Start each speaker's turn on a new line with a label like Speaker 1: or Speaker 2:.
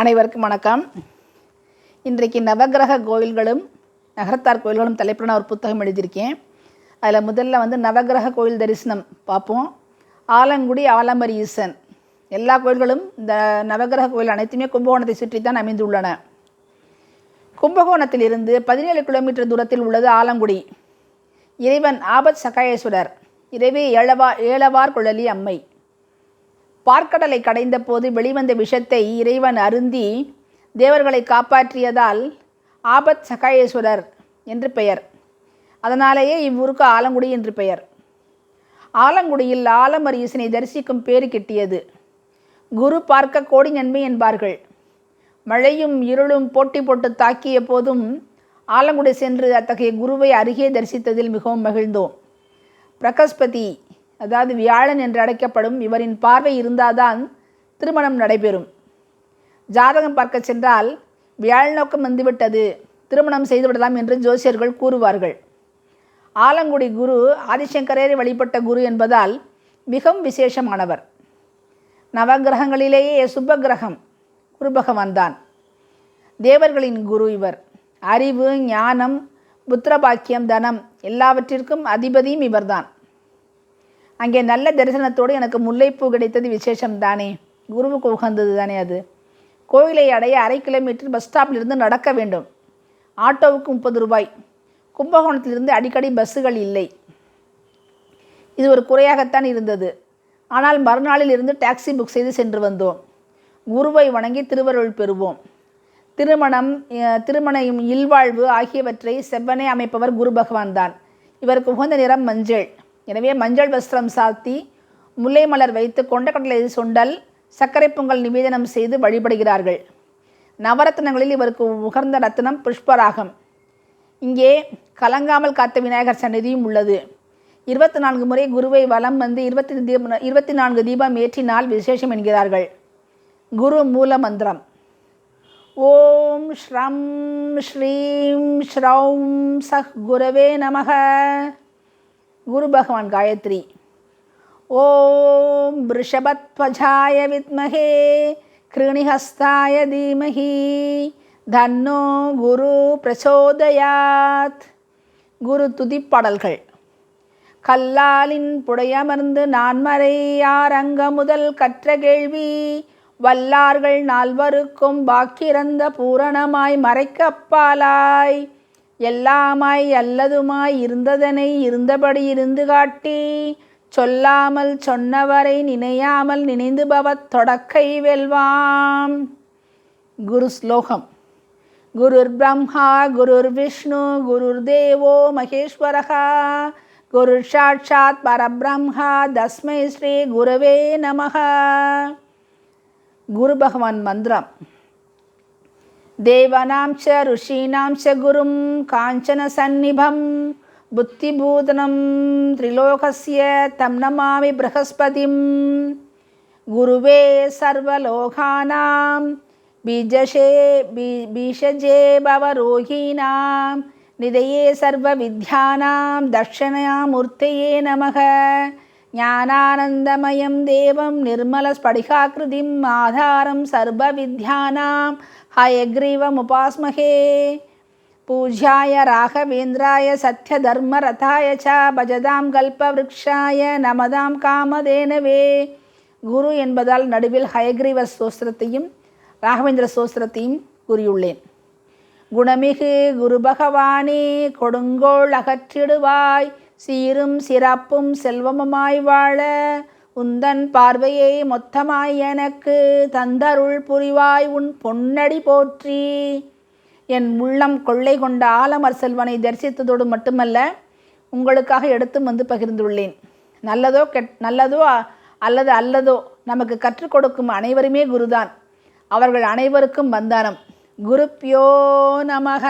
Speaker 1: அனைவருக்கும் வணக்கம். இன்றைக்கு நவக்கிரக கோயில்களும் நகரத்தார் கோயில்களும் தலைப்புல ஒரு புத்தகம் எழுதியிருக்கேன். அதில் முதல்ல வந்து நவக்கிரக கோயில் தரிசனம் பார்ப்போம். ஆலங்குடி ஆலமரி ஈசன். எல்லா கோயில்களும் இந்த நவக்கிரக கோயில் அனைத்துமே கும்பகோணத்தை சுற்றி தான் அமைந்துள்ளன. கும்பகோணத்திலிருந்து பதினேழு கிலோமீட்டர் தூரத்தில் உள்ளது ஆலங்குடி. இறைவன் ஆபத் சகாயேஸ்வரர் இறைவே ஏழவா ஏழவார் குழலி அம்மை. பார்க்கடலை கடைந்த போது வெளிவந்த விஷத்தை இறைவன் அருந்தி தேவர்களை காப்பாற்றியதால் ஆபத் சகாயேஸ்வரர் என்று பெயர். அதனாலேயே இவ்வூருக்கு ஆலங்குடி என்று பெயர். ஆலங்குடியில் ஆலமர் ஈசனை தரிசிக்கும் பேறு கிட்டியது. குரு பார்க்க கோடி நன்மை என்பார்கள். மழையும் இருளும் போட்டி போட்டு தாக்கிய போதும் ஆலங்குடி சென்று அத்தகைய குருவை அருகே தரிசித்ததில் மிகவும் மகிழ்ந்தோம். பிரகஸ்பதி அதாவது வியாழன் என்று அழைக்கப்படும் இவரின் பார்வை இருந்தால்தான் திருமணம் நடைபெறும். ஜாதகம் பார்க்க சென்றால் வியாழ நோக்கம் வந்துவிட்டது. திருமணம் செய்துவிடலாம் என்று ஜோசியர்கள் கூறுவார்கள். ஆலங்குடி குரு ஆதிசங்கரரை வழிபட்ட குரு என்பதால் மிகவும் விசேஷமானவர். நவகிரகங்களிலேயே சுப கிரகம் குரு பகவான் தான். தேவர்களின் குரு இவர். அறிவு ஞானம் புத்திரபாக்கியம் தனம் எல்லாவற்றிற்கும் அதிபதியும் இவர்தான். அங்கே நல்ல தரிசனத்தோடு எனக்கு முல்லைப்பூ கிடைத்தது விசேஷம் தானே குருவுக்கு உகந்தது தானே அது. கோயிலை அடைய அரை கிலோமீட்டர் பஸ் ஸ்டாப்பிலிருந்து நடக்க வேண்டும். ஆட்டோவுக்கு முப்பது ரூபாய். கும்பகோணத்திலிருந்து அடிக்கடி பஸ்ஸுகள் இல்லை. இது ஒரு குறையாகத்தான் இருந்தது. ஆனால் மறுநாளில் இருந்து டாக்ஸி புக் செய்து சென்று வந்தோம். குருவை வணங்கி திருவருள் பெறுவோம். திருமணம் திருமணம் இல்வாழ்வு ஆகியவற்றை செவ்வனே அமைப்பவர் குரு பகவான் தான் இவருக்கு உகந்த நிறம் மஞ்சள். எனவே மஞ்சள் வஸ்திரம் சாத்தி முல்லை மலர் வைத்து கொண்டக்கடலை சுண்டல் சர்க்கரை பொங்கல் நிவேதனம் செய்து வழிபடுகிறார்கள். நவரத்னங்களில் இவருக்கு உகர்ந்த ரத்னம் புஷ்பராகம். இங்கே கலங்காமல் காத்த விநாயகர் சன்னதியும் உள்ளது. இருபத்தி நான்கு முறை குருவை வலம் வந்து இருபத்தி தீப இருபத்தி நான்கு தீபம் ஏற்றினால் விசேஷம் என்கிறார்கள். குரு மூல மந்திரம். ஓம் ஸ்ரம் ஸ்ரீம் ஸ்ரௌம் சஹ் குரவே நமக. குரு பகவான் காயத்ரி. ஓம் ரிஷபத்வஜாய வித்மகே கிருணிஹஸ்தாய தீமஹி தன்னோ குரு பிரச்சோதயாத் குரு துதிப்பாடல்கள். கல்லாலின் புடையமர்ந்து நான்மறையார் அங்க முதல் கற்ற கேள்வி வல்லார்கள் நால்வருக்கும் பாக்கிரந்த பூரணமாய் மறைக்கப்பாலாய். எல்லாமாய் அல்லதுமாய் இருந்ததனை இருந்தபடி இருந்து காட்டி சொல்லாமல் சொன்னவரை நினையாமல் நினைந்து பவத் தொடக்கை வெல்வாம். குரு ஸ்லோகம். குருர் பிரம்மா குருர் விஷ்ணு குருர் தேவோ மகேஸ்வரகா குரு சாட்சாத் பரபிரம்மா தஸ்மை ஸ்ரீ குருவே நமக. குரு பகவான் மந்திரம். देवानां च ऋषीणां च गुरुं काञ्चनसन्निभं बुद्धिभूतनं त्रिलोकस्य तं नमामि बृहस्पतिं गुरुवे सर्वलोकानां बीजशे बी बीषजे भवरोगिणां निधये सर्वविद्यानां दक्षिणामूर्तये नमः ஞானானந்தமயம் தேவம் நிர்மலஸ்படிகாக்கிருதிம் ஆதாரம் சர்வ வித்யானாம் ஹயக்ரீவமுபாஸ்மகே பூஜ்யாய ராகவேந்திராய சத்யதர்மரதாய ச பஜதாம் கல்பவ்ருக்ஷாய நமதாம் காமதேனவே. குரு என்பதால் நடுவில் ஹயக்ரீவ சோஸ்திரத்தையும் ராகவேந்திர சோஸ்திரத்தையும் கூறியுள்ளேன். குணமிகு குரு பகவானே கொடுங்கோள் அகற்றிடுவாய். சீரும் சிறப்பும் செல்வமுமாய் வாழ உந்தன் பார்வையை மொத்தமாய் எனக்கு தந்தருள் புரிவாய் உன் பொன்னடி போற்றி. என் உள்ளம் கொள்ளை கொண்ட ஆலமர் செல்வனை தரிசித்ததோடு மட்டுமல்ல உங்களுக்காக எடுத்து வந்து பகிர்ந்துள்ளேன். நல்லதோ கெட் நல்லதோ அல்லது அல்லதோ நமக்கு கற்றுக் கொடுக்கும் அனைவருமே குருதான். அவர்கள் அனைவருக்கும் வந்தானம் குருப்பியோ நமக.